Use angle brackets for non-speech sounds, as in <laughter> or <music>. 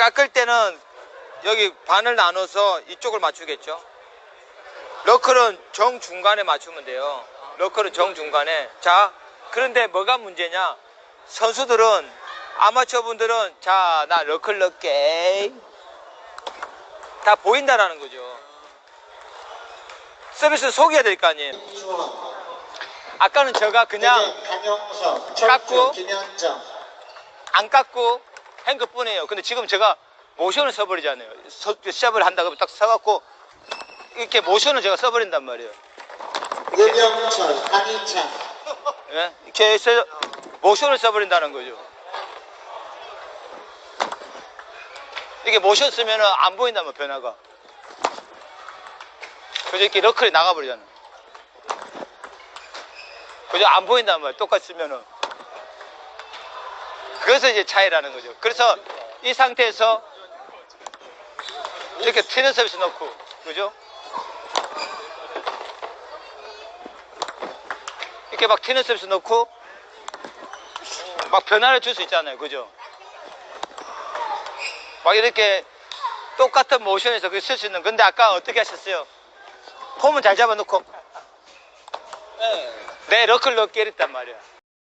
깎을 때는 여기 반을 나눠서 이쪽을 맞추겠죠. 러클은 정중간에 맞추면 돼요. 러클은 정중간에. 자, 그런데 뭐가 문제냐? 선수들은, 아마추어 분들은, 자, 나 러클 넣게. 다 보인다라는 거죠. 서비스 속여야 될 거 아니에요. 아까는 제가 그냥 이제 강용석 깎고. 안 깎고 한 것뿐이에요. 근데 지금 제가 모션을 써버리잖아요. 서- 시합을 한다 그러면 딱 서갖고 이렇게 모션을 제가 써버린단 말이에요. 유병철 한희찬 <laughs> 예? 이렇게 해서 모션을 써버린다는 거죠. 이게 모션 쓰면 안 보인단 말이에요, 변화가. 그죠? 이렇게 러클이 나가버리잖아요. 그죠? 안 보인단 말이에요, 똑같이 쓰면은. 그래서 이제 차이라는 거죠. 그래서 이 상태에서 이렇게 트는 서비스 넣고, 그죠? 이렇게 막 튀는 서비스 넣고 막 변화를 줄 수 있잖아요. 그죠? 막 이렇게 똑같은 모션에서 그 쓸 수 있는. 근데 아까 어떻게 하셨어요? 폼은 잘 잡아놓고 내 러클 넣게 이랬단 말이야.